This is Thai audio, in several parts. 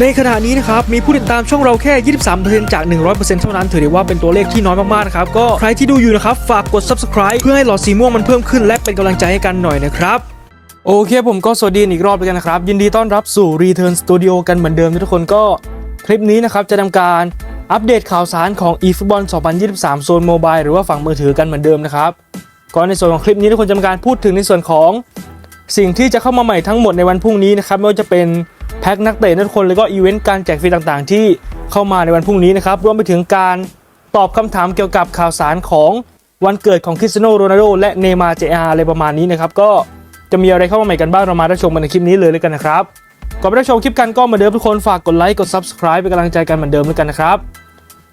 ในขณะนี้นะครับมีผู้ติดตามช่องเราแค่ 23%จาก 100%เท่านั้นถือได้ว่าเป็นตัวเลขที่น้อยมากๆนะครับก็ใครที่ดูอยู่นะครับฝากกด subscribe เพื่อให้หลอดสีม่วงมันเพิ่มขึ้นและเป็นกำลังใจให้กันหน่อยนะครับโอเคผมก็สวัสดีอีกรอบเลยกันนะครับ ยินดีต้อนรับสู่ Return Studio กันเหมือนเดิมนะทุกคนก็คลิปนี้นะครับจะทำการอัปเดตข่าวสารของ eFootball 2023 โซนโมบายหรือว่าฝั่งมือถือกันเหมือนเดิมนะครับก่อนในส่วนของคลิปนี้ทุกคนจะทำการพูดถึงในส่วนของ สิ่งที่จะเข้ามาใหม่ทั้งหมดในวันพรุ่งนี้นะครับไม่ว่าจะเป็น พ็คนักเตะทุกคนแล้วก็อีเวนต์การแจกฟรีต่างๆ ที่เข้ามาในวันพรุ่งนี้นะครับรวมไปถึงการตอบคำถามเกี่ยวกับข่าวสารของวันเกิดของคริสเตียโนโรนัลโดและเนมาร์เจอาอะไรประมาณนี้นะครับก็จะมีอะไรเข้ามาใหม่กันบ้างเรามารับชมกันในคลิปนี้เลยเลยกันนะครับก่อนไปรับชมคลิปกันก็เหมือนเดิมทุกคนฝากกดไลค์กด subscribe เป็นกำลังใจกันเหมือนเดิมเลยกันนะครับ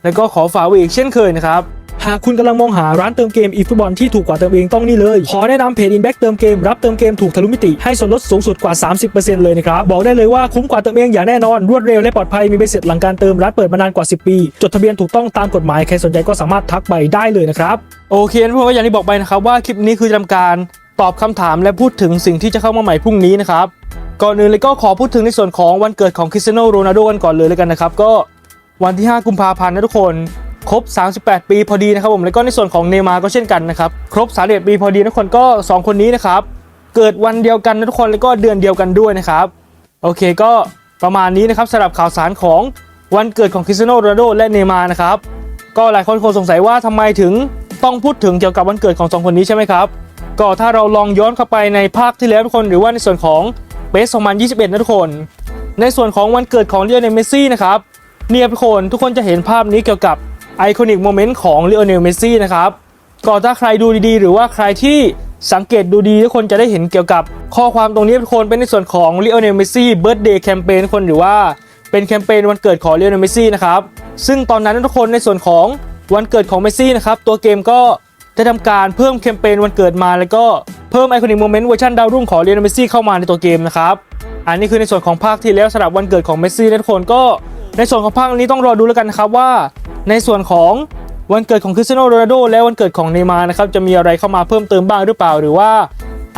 แล้วก็ขอฝากไว้อีกเช่นเคยนะครับ หากคุณกำลังมองหาร้านเติมเกมอีฟุตบอลที่ถูกกว่าเติมเองต้องนี่เลย ขอแนะนำเพจอินแบ็กเติมเกมรับเติมเกมถูกทะลุมิติให้ส่วนลดสูงสุดกว่า 30%เลยนะครับ บอกได้เลยว่าคุ้มกว่าเติมเองอย่างแน่นอน รวดเร็วและปลอดภัยมีใบเสร็จหลังการเติมร้านเปิดมานานกว่า 10 ปี จดทะเบียนถูกต้องตามกฎหมายใครสนใจก็สามารถทักไปได้เลยนะครับโอเคนะพวกก็อย่างที่บอกไปนะครับว่าคลิปนี้คือจะทำการตอบคำถามและพูดถึงสิ่งที่จะเข้ามาใหม่พรุ่งนี้นะครับก่อนอื่นเลยก็ขอพูดถึงในส่วนของวันเกิดของคริสเตียโนโรนัลโดกันก่อนเลยเลยกันนะครับก็วันที่ 5 กุมภาพันธ์นะทุกคน ครบ 38 ปีพอดีนะครับผมแล้วก็ในส่วนของเนย์มาร์ก็เช่นกันนะครับครบ31ปีพอดีทุกคนก็ 2 คนนี้นะครับเกิดวันเดียวกันนะทุกคนแล้วก็เดือนเดียวกันด้วยนะครับโอเคก็ประมาณนี้นะครับสำหรับข่าวสารของวันเกิดของคริสเตียโนโรนัลโดและเนย์มาร์นะครับก็หลายคนคงสงสัยว่าทำไมถึงต้องพูดถึงเกี่ยวกับวันเกิดของสองคนนี้ใช่ไหมครับก็ถ้าเราลองย้อนเข้าไปในภาคที่แล้วทุกคนหรือว่าในส่วนของเบส2021นะทุกคน ในส่วนของวันเกิดของเลียนเมซี่นะครับเนี่ยทุกคนทุกคนจะเห็นภาพนี้เกี่ยวกับ ไอคอนิกโมเมนต์ของเลโอเนลเมสซี่นะครับก็ถ้าใครดูดีๆ หรือว่าใครที่สังเกตดูดีทุกคนจะได้เห็นเกี่ยวกับข้อความตรงนี้ทุกคนเป็นในส่วนของเลโอเนลเมสซี่เบิร์ดเดย์แคมเปญคนหรือว่าเป็นแคมเปญวันเกิดของเลโอเนลเมสซี่นะครับซึ่งตอนนั้นทุกคนในส่วนของวันเกิดของเมสซี่นะครับตัวเกมก็จะทำการเพิ่มแคมเปญวันเกิดมาแล้วก็เพิ่มไอคอนิกโมเมนต์เวอร์ชันดาวรุ่งของเลโอเนลเมสซี่เข้ามาในตัวเกมนะครับอันนี้คือในส่วนของภาคที่แล้วสำหรับวันเกิดของเมสซี่ทุกคนก็ในส่วนของภาคนี้ต้องรอดูแล้วกันนะครับว่า ในส่วนของวันเกิดของคริสเตียโนโรนัลโดและวันเกิดของเนย์มาร์นะครับจะมีอะไรเข้ามาเพิ่มเติมบ้างหรือเปล่า หรือว่า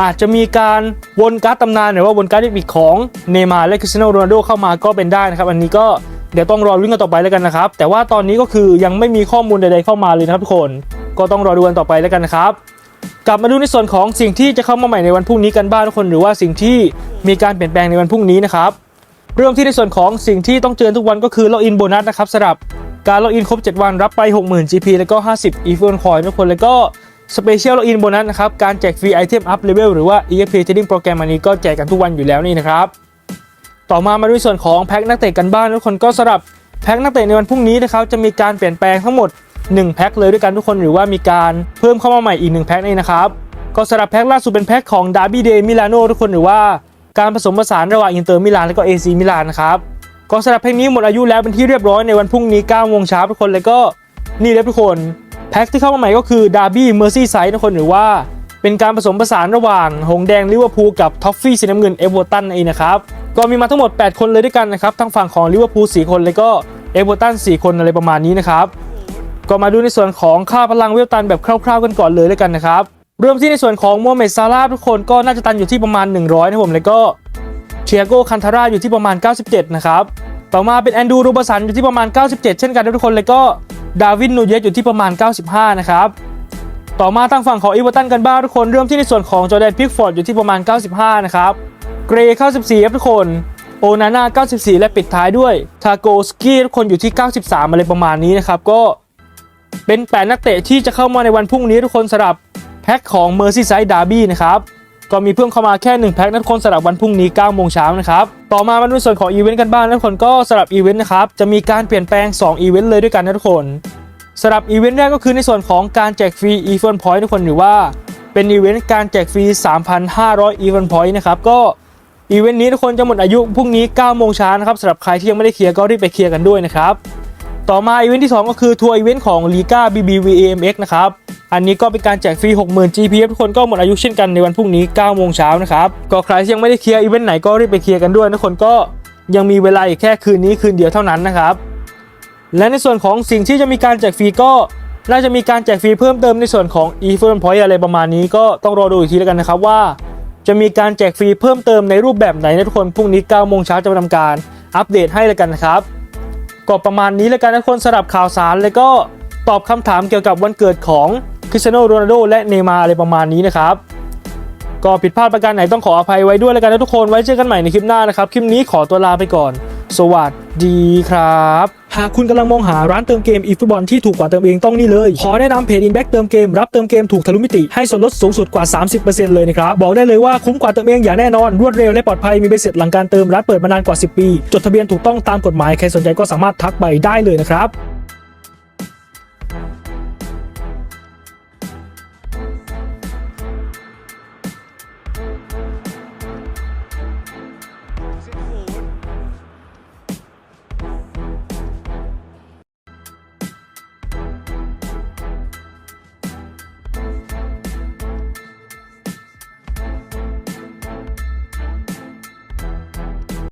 อาจจะมีการวนการ์ดตำนานหรือว่าวนการ์ดดิบิกของเนย์มาร์และคริสเตียโนโรนัลโดเข้ามาก็เป็นได้นะครับ อันนี้ก็เดี๋ยวต้องรอรุ้นกันต่อไปแล้วกันนะครับ แต่ว่าตอนนี้ก็คือยังไม่มีข้อมูลใดๆเข้ามาเลยนะครับทุกคนก็ต้องรอดูกันต่อไปแล้วกันนะครับกลับมาดูในส่วนของสิ่งที่จะเข้ามาใหม่ในวันพรุ่งนี้กันบ้างทุกคนหรือว่าสิ่งที่มีการเปลี่ยนแปลงในวันพรุ่งนี้นะครับเริ่มที่ในส่วนของสิ่งที่ต้องเจอทุกวันก็คือล็อกอินโบนัสนะครับสำหรับ การล็อกอินครบ 7 วันรับไป 60,000 GP แล้วก็ 50 e f o n Coin ทุกคนแล้วก็สเปเชียลล็อกอินโบนัสนะครับ การแจกฟรีไอเทมอัพเลเวลหรือว่า EXP Trading Program อันนี้ก็แจกกันทุกวันอยู่แล้วนี่นะครับ ต่อมามาดูในส่วนของแพ็คนักเตะกันบ้างทุกคนก็สำหรับแพ็คนักเตะในวันพรุ่งนี้นะครับจะมีการเปลี่ยนแปลงทั้งหมด 1 แพ็คเลยด้วยกันทุกคนหรือว่ามีการเพิ่มเข้ามาใหม่อีก 1 แพ็คนี่นะครับก็สำหรับแพ็คล่าสุดเป็นแพ็คของดาร์บี้เดย์มิลานโนทุกคนหรือว่าการผสมผสานระหว่างอินเตอร์มิลานและก็เอซีมิลานนะครับ ก็สำหรับแพ็คนี้หมดอายุแล้วเป็นที่เรียบร้อยในวันพรุ่งนี้9โมงเช้าทุกคนเลยก็นี่เลยทุกคนแพ็คที่เข้ามาใหม่ก็คือดาร์บี้เมอร์ซี่ไซด์ทุกคนหรือว่าเป็นการผสมผสานระหว่าง หงแดงลิเวอร์พูลกับท็อฟฟี่สีน้ำเงินเอเวอร์ตันเองนะครับก็มีมาทั้งหมด 8 คนเลยด้วยกันนะครับทั้งฝั่งของลิเวอร์พูล4คนแล้วก็เอเวอร์ตัน4คนอะไรประมาณนี้นะครับก็มาดูในส่วนของค่าพลังเวลตันแบบคร่าวๆกันก่อนเลยแล้วยกันนะครับเริ่มที่ในส่วนของโมเมดซาร่าทุกคนก็น่าจะตันอยู่ที่ประมาณ 100นะผมแล้วก็ เชียโกคันทาร่าอยู่ที่ประมาณ 97 นะครับ ต่อมาเป็นแอนดูโรบสันอยู่ที่ประมาณ 97 เช่นกันทุกคนแล้วก็ดาวินนูเยสอยู่ที่ประมาณ 95 นะครับต่อมาทางฝั่งของอีเวอร์ตันกันบ้างทุกคนเริ่มที่ในส่วนของจอแดนพิกฟอร์ดอยู่ที่ประมาณ 95 นะครับ เกรย์94ครับทุกคน โอนาน่า 94 และปิดท้ายด้วยทาโกสกี้ทุกคนอยู่ที่ 93 อะไรประมาณนี้นะครับ ก็เป็น 8 นักเตะที่จะเข้ามาในวันพรุ่งนี้ทุกคนสำหรับแพ็คของ Merseyside Derby นะครับ ก็มีเพิ่มเข้ามาแค่1แพ็คนะทุกคนสำหรับวันพรุ่งนี้9โมงเช้านะครับต่อมามาดูส่วนของอีเวนต์กันบ้างนะทุกคนก็สำหรับอีเวนต์นะครับจะมีการเปลี่ยนแปลง2อีเวนต์เลยด้วยกันนะทุกคนสำหรับอีเวนต์แรกก็คือในส่วนของการแจกฟรี e f o n Point ทุกคนหรือว่าเป็นอีเวนต์การแจกฟรี 3,500 e f o n Point นะครับก็อีเวนต์นี้ทุกคนจะหมดอายุพรุ่งนี้9โมงเช้านะครับสำหรับใครที่ยังไม่ได้เคลียร์ก็รีบไปเคลียร์กันด้วยนะครับต่อมาอีเวนต์ที่ 2 ก็คือทัวร์อีเวนต์ของ Liga BBVAMX นะครับ อันนี้ก็เป็นการแจกฟรี 60,000 GPF ทุกคนก็หมดอายุเช่นกันในวันพรุ่งนี้ 9 โมงเช้านะครับก็ใครที่ยังไม่ได้เคลียร์อีเวนต์ไหนก็รีบไปเคลียร์กันด้วยทุกคนก็ยังมีเวลาอีกแค่คืนนี้คืนเดียวเท่านั้นนะครับและในส่วนของสิ่งที่จะมีการแจกฟรีก็น่าจะมีการแจกฟรีเพิ่มเติมในส่วนของ e f o n Point อะไรประมาณนี้ก็ต้องรอดูอีกทีแล้วกันนะครับว่า จะมีการแจกฟรีเพิ่มเติมในรูปแบบไหนนะทุกคนพรุ่งนี้9โมงเช้าจะทำการอัปเดตให้แล้วกันนะครับก็ประมาณนี้แล้วกันนะทุกคนสำหรับข่าวสารแล้วก็ตอบคำถามเกี่ยวกับวันเกิดของ ริสเตียโนโรนัลโดและเนย์มาอะไรประมาณนี้นะครับก็ผิดพลาดประการไหนต้องขออภัยไว้ด้วยแล้วกันนะทุกคนไว้เจอกันใหม่ในคลิปหน้านะครับ คลิปนี้ขอตัวลาไปก่อน สวัสดีครับ หากคุณกำลังมองหาร้านเติมเกมอีฟุตบอลที่ถูกกว่าเติมเองต้องนี่เลย ขอแนะนำเพจ Inback เติมเกมรับเติมเกมถูกทะลุมิติให้ส่วนลดสูงสุดกว่า 30%เลยนะครับ บอกได้เลยว่าคุ้มกว่าเติมเองอย่างแน่นอน รวดเร็วและปลอดภัยมีใบเสร็จหลังการเติมร้านเปิดมานานกว่า 10 ปี จดทะเบียนถูกต้องตามกฎหมายใครสนใจก็สามารถทักไปได้เลยนะครับ